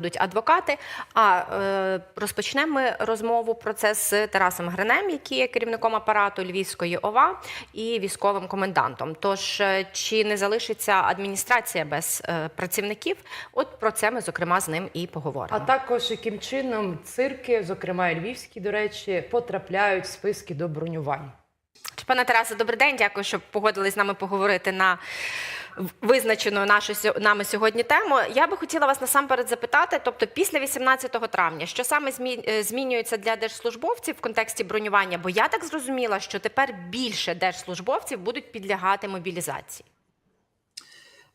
Будуть адвокати. А е, розпочнемо ми розмову про це з Тарасом Гринем, який є керівником апарату Львівської ОВА і військовим комендантом. Тож е, чи не залишиться адміністрація без е, працівників? От про це ми зокрема з ним і поговоримо. А також яким чином цирки, зокрема і львівські, до речі, потрапляють в списки до бронювань. Пане Тарасе, добрий день. Дякую, що погодились з нами поговорити на визначену нашу нами сьогодні тему. Я би хотіла вас насамперед запитати, тобто після 18 травня, що саме е, змінюється для держслужбовців в контексті бронювання? Бо я так зрозуміла, що тепер більше держслужбовців будуть підлягати мобілізації.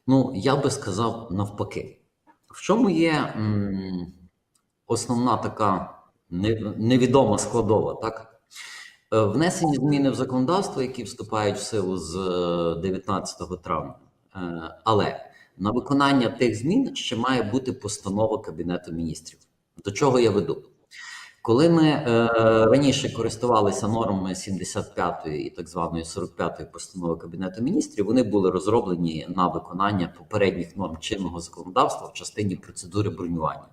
Ну, я би сказав навпаки. В чому є м, основна така невідома складова, так? Е, Внесені зміни в законодавство, які вступають в силу з е, 19 травня. Е, Але на виконання тих змін ще має бути постанова Кабінету міністрів. До чого я веду? Коли ми е, раніше користувалися нормами 75-ї і так званої 45-ї постанови Кабінету міністрів, вони були розроблені на виконання попередніх норм чинного законодавства в частині процедури бронювання.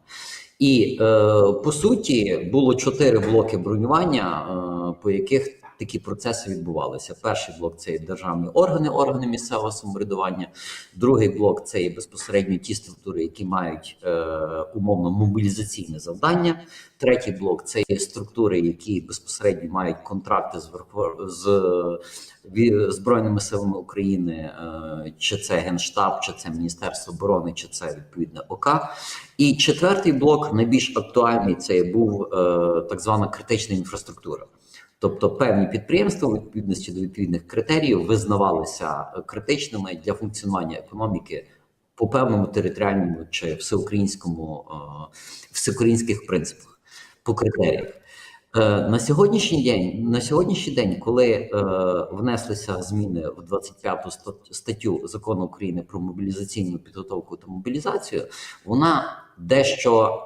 І е, по суті було чотири блоки бронювання, е, по яких такі процеси відбувалися. Перший блок це державні органи, органи місцевого самоврядування. Другий блок це є безпосередньо ті структури, які мають е, умовно мобілізаційне завдання. Третій блок це є структури, які безпосередньо мають контракти з з Збройними силами України, е, чи це Генштаб, чи це Міністерство оборони, чи це відповідне ОК. І четвертий блок, найбільш актуальний, це був е, так звана критична інфраструктура. Тобто певні підприємства у відповідності до відповідних критеріїв визнавалися критичними для функціонування економіки по певному територіальному чи всеукраїнському е, всеукраїнських принципах по критеріях. Е, На сьогоднішній день, на сьогоднішній день, коли е, внеслися зміни в 25 стат- статтю закону України про мобілізаційну підготовку та мобілізацію, вона дещо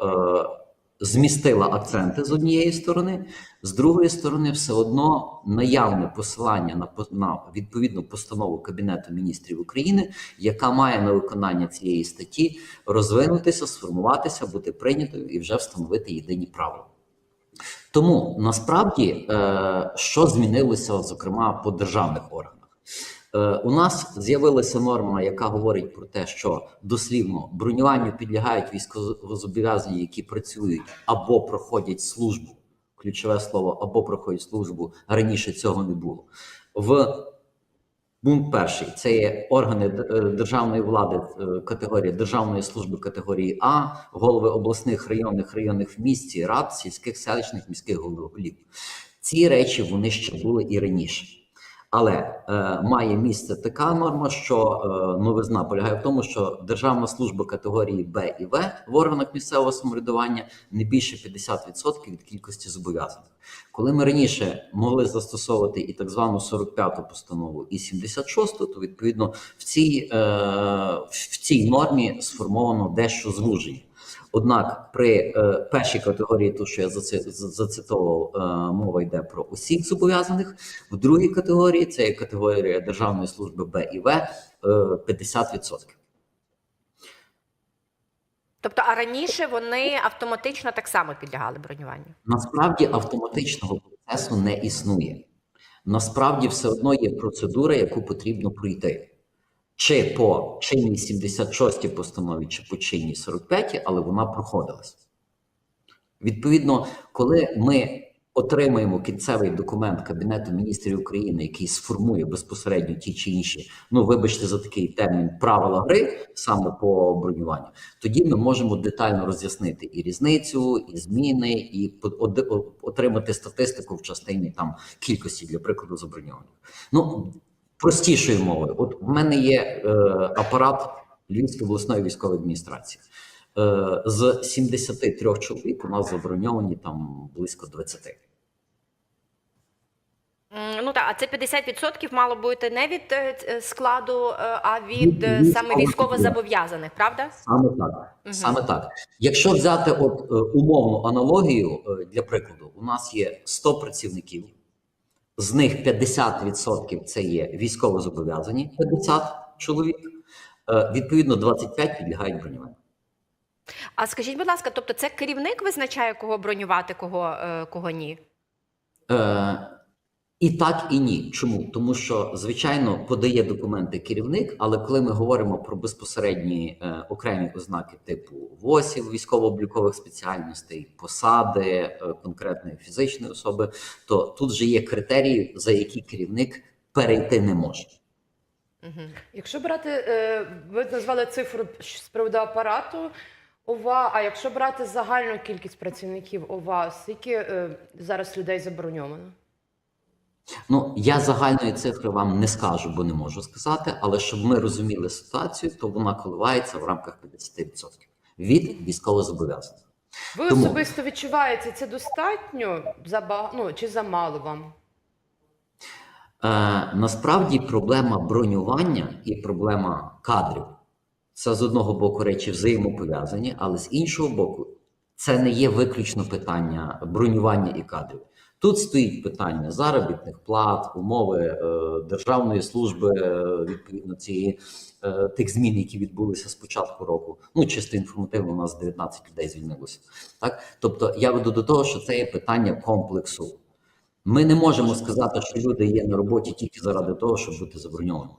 змістила акценти з однієї сторони, з другої сторони, все одно наявне посилання на на відповідну постанову Кабінету міністрів України, яка має на виконання цієї статті розвинутися, сформуватися, бути прийнятою і вже встановити єдині правила. Тому насправді, е, що змінилося, зокрема, по державних органах, у нас з'явилася норма, яка говорить про те, що дослівно бронюванню підлягають військовозобов'язані, які працюють або проходять службу. Ключове слово або проходять службу раніше цього не було. В пункт перший це є органи е, державної влади е, категорії державної служби категорії А, голови обласних районних районних в місті, рад, сільських селищних міських голів. Ці речі вони ще були і раніше. Але е, має місце така норма, що е, новизна полягає в тому, що державна служба категорії Б і В в органах місцевого самоврядування не більше 50% від кількості зобов'язаних. Коли ми раніше могли застосовувати і так звану 45-ту постанову, і 76-ту, то відповідно в цій, е, в цій нормі сформовано дещо звуження. Однак при е, першій категорії, то що я заці- за- зацитував, е, мова йде про усіх зобов'язаних. В другій категорії це є категорія Державної служби Б і В е, 50%. Тобто, а раніше вони автоматично так само підлягали бронюванню. Насправді автоматичного процесу не існує. Насправді, все одно є процедура, яку потрібно пройти. Чи по чинній 76 постанові, чи по чинній 45, але вона проходилась. Відповідно, коли ми отримаємо кінцевий документ Кабінету міністрів України, який сформує безпосередньо ті чи інші, ну вибачте за такий термін, правила гри саме по бронюванню, тоді ми можемо детально роз'яснити і різницю, і зміни, і отримати статистику в частині там кількості для прикладу заброньованих. Ну простішою мовою, от в мене є е, апарат Львівської обласної військової адміністрації. Е, з 73 чоловік у нас заброньовані там близько 20. Ну так, а це 50% мало бути не від е, складу, е, а від е, саме військовозобов'язаних, правда? Саме так. Мгм. Саме так. Якщо взяти от е, умовну аналогію е, для прикладу, у нас є 100 працівників, з них 50% це є військовозобов'язані, 50 чоловік. Е, Відповідно, 25 підлягають бронюванню. А скажіть, будь ласка, тобто це керівник визначає, кого бронювати, кого, е, кого ні? Е, і так, і ні. Чому? Тому що, звичайно, подає документи керівник, але коли ми говоримо про безпосередні е, окремі ознаки типу ВОСів, військово-облікових спеціальностей, посади е, конкретної фізичної особи, то тут же є критерії, за які керівник перейти не може. Угу. Якщо брати, е, ви назвали цифру з приводу апарату ОВА, а якщо брати загальну кількість працівників ОВА, скільки е, зараз людей заброньовано? Ну, я загальної цифри вам не скажу, бо не можу сказати, але щоб ми розуміли ситуацію, то вона коливається в рамках 50% від військовозобов'язаних. Ви Тому- особисто відчуваєте це достатньо за ну, чи замало вам? Е, насправді проблема бронювання і проблема кадрів це з одного боку речі взаємопов'язані, але з іншого боку, це не є виключно питання бронювання і кадрів. Тут стоїть питання заробітних плат, умови е, державної служби, е, відповідно цієї е, тих змін, які відбулися з початку року. Ну чисто інформативно, у нас 19 людей звільнилося. Так, тобто я веду до того, що це є питання комплексу. Ми не можемо сказати, що люди є на роботі тільки заради того, щоб бути заброньованими.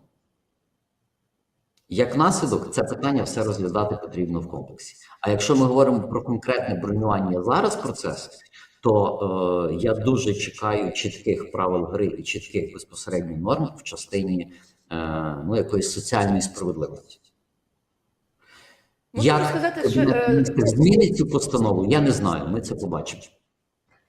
Як наслідок, це питання все розглядати потрібно в комплексі. А якщо ми говоримо про конкретне бронювання зараз процесу, то е, я дуже чекаю чітких правил гри і чітких безпосередньо норм в частині е, ну, якоїсь соціальної справедливості. Можу сказати, що, е, змінить цю постанову, я не знаю. Ми це побачимо.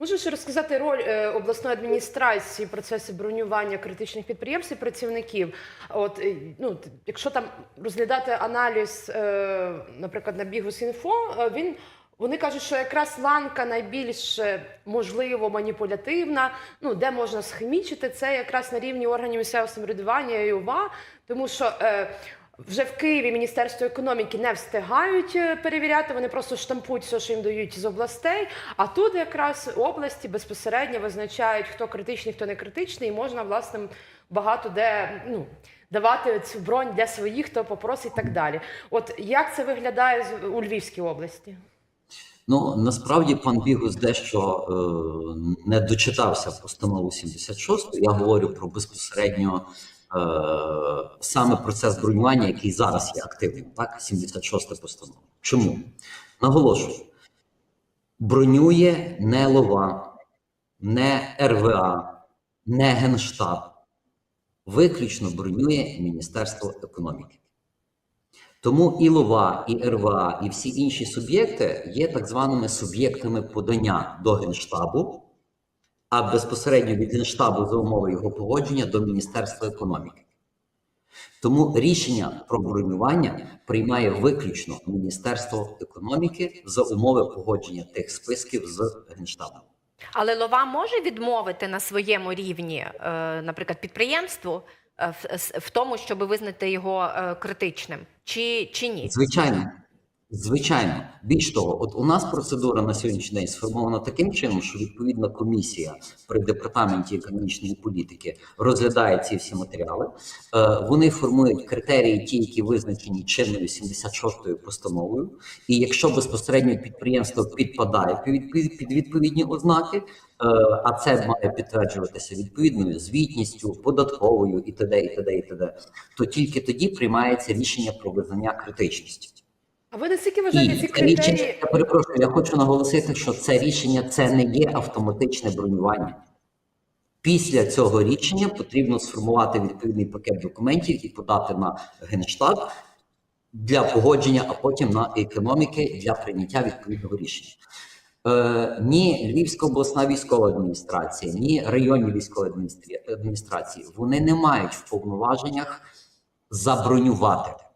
Можу ще розказати роль е, обласної адміністрації в процесі бронювання критичних підприємств і працівників. От е, ну, якщо там розглядати аналіз, е, наприклад, на Бігус.Інфо, е, він. Вони кажуть, що якраз ланка найбільш е, можливо маніпулятивна, ну де можна схимічити, це якраз на рівні органів місцевого самоврядування і ОВА, тому що е, вже в Києві Міністерство економіки не встигають е, перевіряти, вони просто штампують все, що їм дають з областей. А тут якраз області безпосередньо визначають, хто критичний, хто не критичний, і можна власне багато де ну. Давати цю бронь для своїх, хто попросить і так далі. От як це виглядає у Львівській області? Ну насправді пан Бігус дещо е, не дочитався постанову 76. Я говорю про безпосередньо е, саме процес бронювання, який зараз є активним, так 76 постанова. Чому наголошую, бронює не лова, не РВА, не Генштаб, виключно бронює Міністерство економіки. Тому і лова, і РВА, і всі інші суб'єкти є так званими суб'єктами подання до Генштабу, а безпосередньо від Генштабу за умови його погодження до Міністерства економіки. Тому рішення про бронювання приймає виключно Міністерство економіки за умови погодження тих списків з Генштабом. Але лова може відмовити на своєму рівні, е, наприклад, підприємству в, в тому, щоб визнати його е, критичним, чи, чи ні? Звичайно, звичайно. Більш того, от у нас процедура на сьогоднішній день сформована таким чином, що відповідна комісія при департаменті економічної політики розглядає ці всі матеріали. Е, Вони формують критерії, ті, які визначені чинною 76-ю постановою. І якщо безпосередньо підприємство підпадає під відповідні ознаки, е, а це має підтверджуватися відповідною звітністю, податковою і т.д. і т.д. і т.д., то тільки тоді приймається рішення про визнання критичності. А ви наскільки вважаєте ці це рішення, я перепрошую, я хочу наголосити, що це рішення це не є автоматичне бронювання. Після цього рішення потрібно сформувати відповідний пакет документів і подати на Генштаб для погодження, а потім на економіки для прийняття відповідного рішення. Е, ні Львівська обласна військова адміністрація, ні районні військові адміністрації вони не мають в повноваженнях забронювати.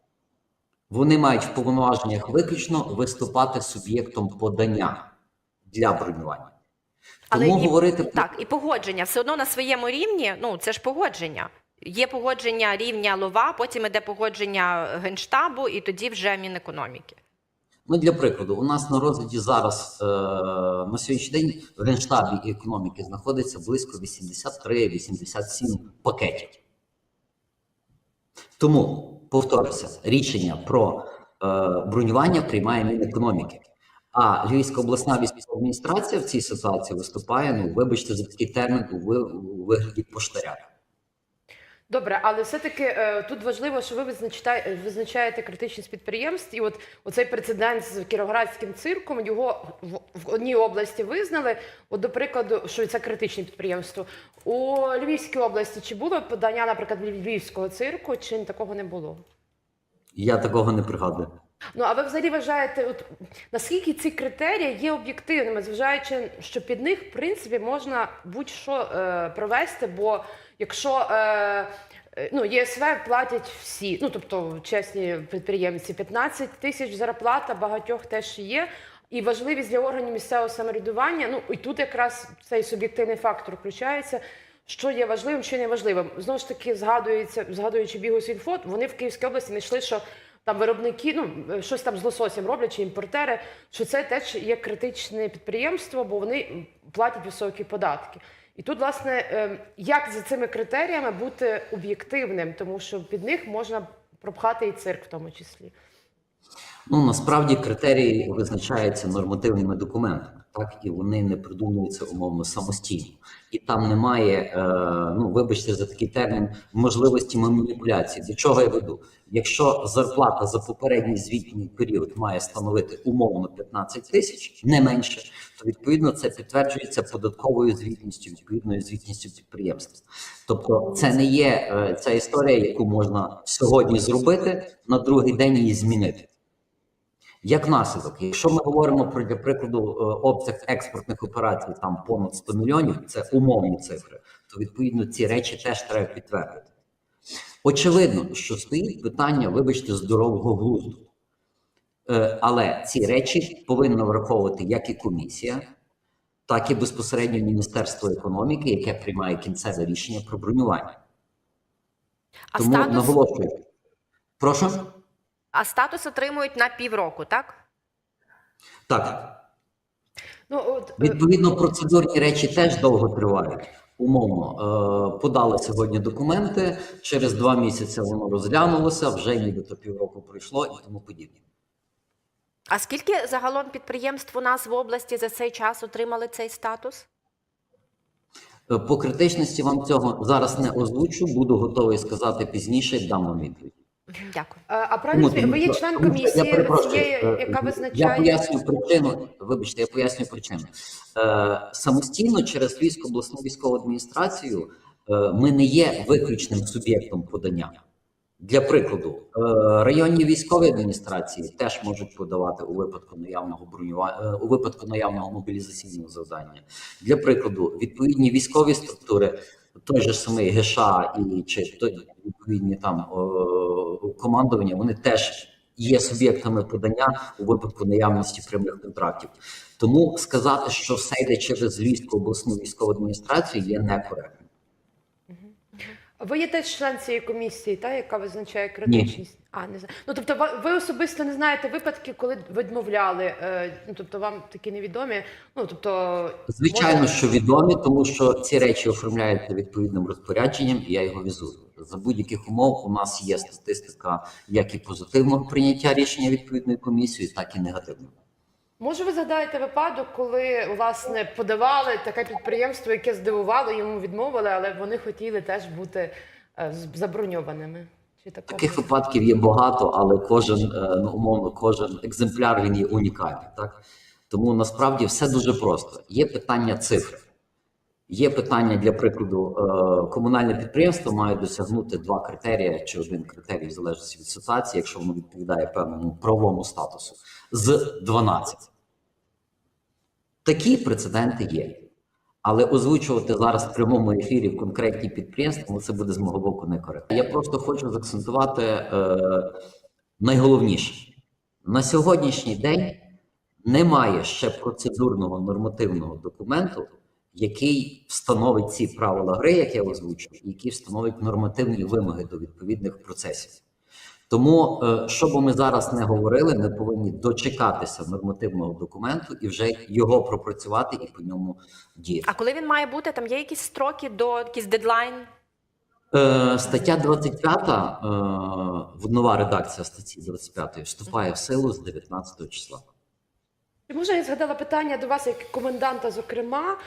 Вони мають в повноваженнях виключно виступати суб'єктом подання для бронювання. Тому і, говорити про так, і погодження все одно на своєму рівні. Ну це ж погодження. Є погодження рівня лова, потім іде погодження генштабу, і тоді вже Мінекономіки. Ну, для прикладу, у нас на розгляді зараз е, на сьогоднішній день в Генштабі і економіки знаходиться близько 83-87 пакетів. Тому, повторюся, рішення про бронювання приймає Мінекономіки. А Львівська обласна військова адміністрація в цій ситуації виступає, ну вибачте за такий термін у вигляді поштаря. Добре, але все-таки е, тут важливо, що ви визначаєте, визначаєте критичність підприємств, і от оцей прецедент з кіровоградським цирком його в, в одній області визнали. От, до прикладу, що це критичне підприємство. У Львівській області чи було подання, наприклад, Львівського цирку, чи такого не було? Я такого не пригадую. Ну а ви взагалі вважаєте, от наскільки ці критерії є об'єктивними, зважаючи, що під них в принципі можна будь-що е, провести, бо якщо е, е, ну, ЄСВ платять всі, ну тобто чесні підприємці, 15 тисяч зарплата багатьох теж є. І важливість для органів місцевого самоврядування, ну і тут якраз цей суб'єктивний фактор включається. Що є важливим, що не важливим. Знову ж таки, згадується, згадуючи Бігусінфот, вони в Київській області знайшли, що там виробники, ну щось там з лососем роблять, чи імпортери, що це теж є критичне підприємство, бо вони платять високі податки. І тут, власне, е, як за цими критеріями бути об'єктивним, тому що під них можна пропхати і цирк в тому числі. Ну насправді критерії визначаються нормативними документами, так і вони не придумуються умовно самостійно, і там немає, е, ну вибачте за такий термін, можливості маніпуляції. До чого я веду? Якщо зарплата за попередній звітній період має становити умовно 15 тисяч, не менше, то відповідно це підтверджується податковою звітністю, відповідною звітністю підприємства. Тобто, це не є е, ця історія, яку можна сьогодні зробити, на другий день її змінити. Як наслідок, якщо ми говоримо про для прикладу е, обсяг експортних операцій там понад 100 мільйонів, це умовні цифри, то відповідно ці речі теж треба підтвердити. Очевидно, що стоїть питання, вибачте, здорового глузду. Е, Але ці речі повинна враховувати як і комісія, так і безпосередньо Міністерство економіки, яке приймає кінцеве рішення про бронювання. А Тому статус, наголошую. Прошу. А статус отримують на півроку, так? Так, Ну от е, Відповідно, процедурні речі теж довго тривають. Умовно, е, подали сьогодні документи. Через два місяці воно розглянулося, вже нібито півроку пройшло і тому подібне. А скільки загалом підприємств у нас в області за цей час отримали цей статус? Е, По критичності вам цього зараз не озвучу. Буду готовий сказати пізніше. Дам вам відповідь. Дякую. е, а правильно Тому- ви є член тому що я комісії перепрошую, цієї, е, яка Я визначає пояснюю причину. Вибачте, я пояснюю причину. Е, самостійно через Львівську обласну військову адміністрацію е, ми не є виключним суб'єктом подання. Для прикладу, е, районні військові адміністрації теж можуть подавати у випадку наявного бронювання у випадку наявного мобілізаційного завдання. Для прикладу, відповідні військові структури, той же самий ГШ і чи той відповідні там е, командування, вони теж є суб'єктами подання у випадку наявності прямих контрактів. Тому сказати, що все йде через Львівську обласну військову адміністрацію, є некоректно. Ви є теж член цієї комісії, та яка визначає критичність? А не знаю. Ну тобто, ви особисто не знаєте випадки, коли відмовляли. Е, ну тобто, вам такі невідомі. Ну тобто, Звичайно, може- що відомі, тому що ці речі оформляються відповідним розпорядженням, і я його візую. За будь-яких умов у нас є статистика як і позитивного прийняття рішення відповідної комісії, так і негативного. може, ви згадаєте випадок, коли власне подавали таке підприємство, яке здивувало, йому відмовили, але вони хотіли теж бути е, заброньованими. Чи такого? Таких випадків є багато, але кожен е, ну, умовно, кожен екземпляр він є унікальний. Так тому насправді все дуже просто. Є питання цифр. Є питання для прикладу, е, комунальне підприємство має досягнути два критерії чи один критерій в залежності від ситуації, якщо воно відповідає певному правовому статусу з 12. Такі прецеденти є. Але озвучувати зараз в прямому ефірі в конкретні підприємства, це буде з мого боку некоректно. Я просто хочу заакцентувати е, найголовніше на сьогоднішній день немає ще процедурного нормативного документу, який встановить ці правила гри, як я озвучив, які встановить нормативні вимоги до відповідних процесів. Тому, е, що би ми зараз не говорили, ми повинні дочекатися нормативного документу і вже його пропрацювати і по ньому діяти. А коли він має бути, там є якісь строки до якийсь дедлайн? Е, стаття 25, е, в- нова редакція статті 25 вступає в силу з 19 числа. Чи може я згадала питання до вас як коменданта, зокрема.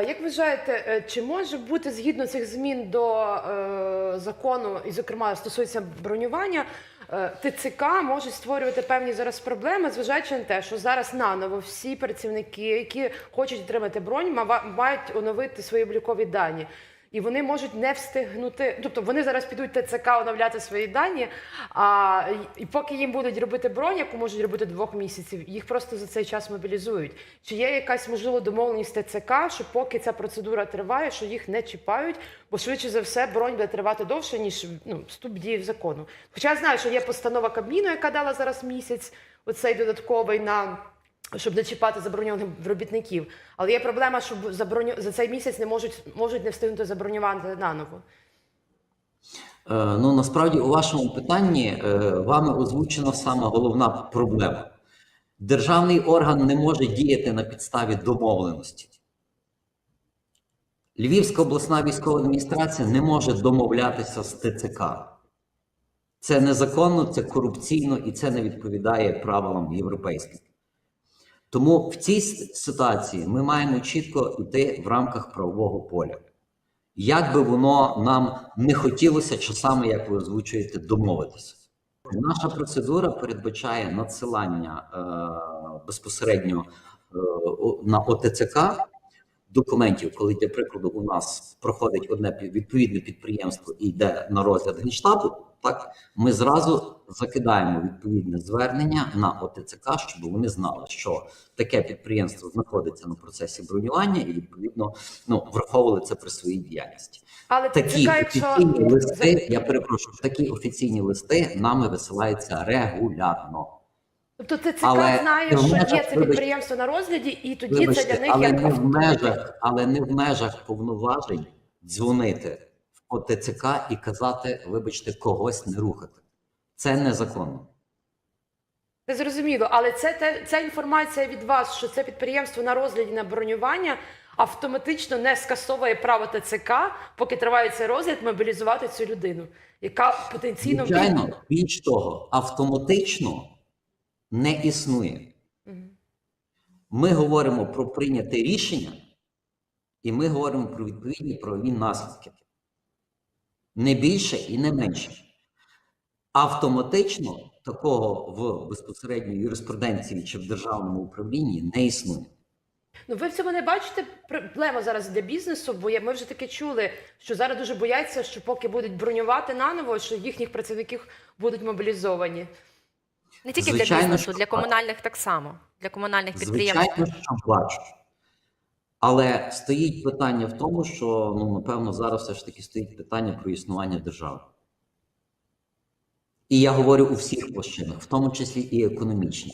Як вважаєте, е, чи може бути згідно цих змін до е, закону, і, зокрема, стосується бронювання, е, ТЦК може створювати певні зараз проблеми, зважаючи на те, що зараз наново всі працівники, які хочуть отримати бронь, мають оновити свої облікові дані. І вони можуть не встигнути, тобто вони зараз підуть ТЦК оновляти свої дані, а і- поки їм будуть робити бронь, яку можуть робити двох місяців, їх просто за цей час мобілізують. Чи є якась можливо домовленість ТЦК, що поки ця процедура триває, що їх не чіпають, бо швидше за все бронь буде тривати довше ніж ну вступ дії в закону. Хоча я знаю, що є постанова Кабміну, яка дала зараз місяць, оцей додатковий на. Щоб не чіпати заброньованих робітників, але є проблема, що заброню... за цей місяць не можуть можуть не встигнути забронювати наново. Е, Ну насправді у вашому питанні е, вами озвучена сама головна проблема. Державний орган не може діяти на підставі домовленості. Львівська обласна військова адміністрація не може домовлятися з ТЦК. Це незаконно, це корупційно і це не відповідає правилам європейським. Тому в цій ситуації ми маємо чітко йти в рамках правового поля. Як би воно нам не хотілося часами, як ви озвучуєте, домовитися. Наша процедура передбачає надсилання е, безпосередньо е, на ОТЦК документів, коли, для прикладу, у нас проходить одне відповідне підприємство і йде на розгляд генштабу, так ми зразу закидаємо відповідне звернення на ОТЦК, щоб вони знали, що таке підприємство знаходиться на процесі бронювання, і відповідно ну враховували це при своїй діяльності. Але Такі якщо офіційні листи, я перепрошую, такі офіційні листи нами висилаються регулярно. Тобто ТЦК Але знає, що межах, є це підприємство на розгляді, і тоді це для них але як не в межах, але не в межах повноважень дзвонити в ОТЦК і казати, вибачте, когось не рухати. Це незаконно. Це зрозуміло, але це те, ця інформація від вас, що це підприємство на розгляді на бронювання, автоматично не скасовує право ТЦК, поки триває цей розгляд, мобілізувати цю людину, яка потенційно Звичайно, більш того, автоматично не існує. Ми говоримо про прийняте рішення, і ми говоримо про відповідні правові наслідки. Не більше і не менше. Автоматично такого в безпосередньо юриспруденції чи в державному управлінні не існує. Ну, ви в цьому не бачите проблему зараз для бізнесу, бо ми вже таки чули, що зараз дуже бояться, що поки будуть бронювати наново, що їхніх працівників будуть мобілізовані. Не тільки Звичайно, для бізнесу, для комунальних так само, для комунальних підприємств. Звичайно, що плачу. Але стоїть питання в тому, що ну, напевно, зараз все ж таки стоїть питання про існування держави. І я говорю у всіх площинах, в тому числі і економічні.